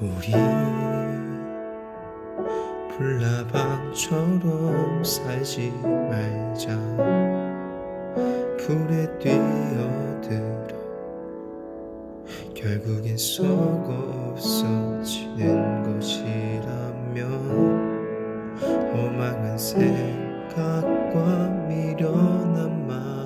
우리 불나방처럼 살지 말자. 불에 뛰어들어 결국엔 속 없어지는 것이라면 허망한 생각과 미련한 마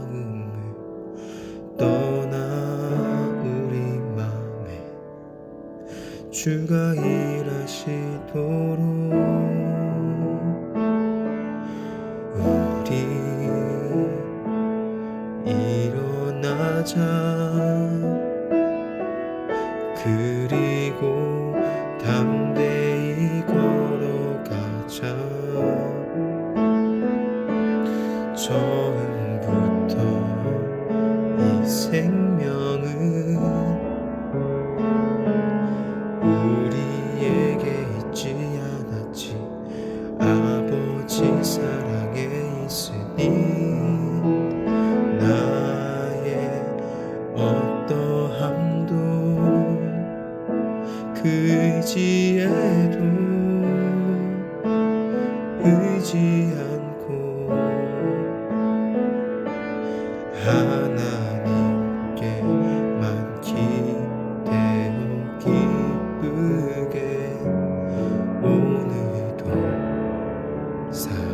주가 일하시도록 우리 일어나자. 그리고 담대히 걸어가자 사랑에 있으니 나의 어떠함도 그 의지에도 의지 않고 하나님께만 기대어 기쁘게 오늘도 살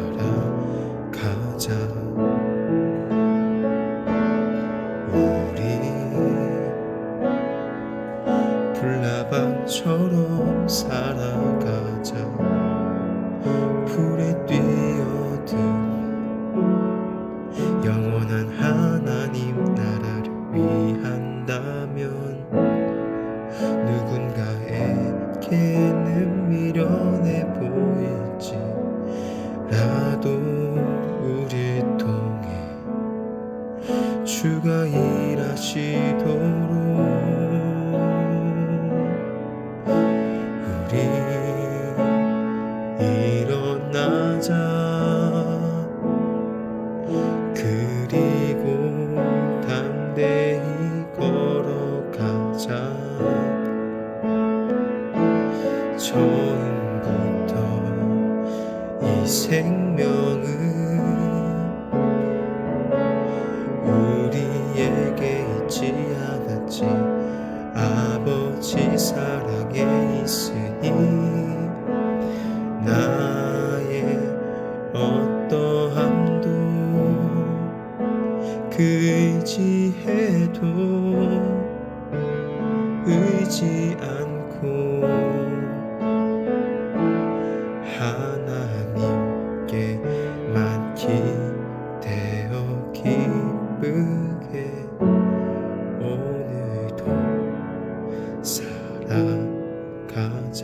위한다면 누군가에게는 미련해 보일지라도 우리 통해 주가 일하시도 생명은 우리에게 있지 않았지 아버지 사랑에 있으니 나의 어떠함도 그 의지해도 의지 않고 기대어 기쁘게 오늘도 살아가자.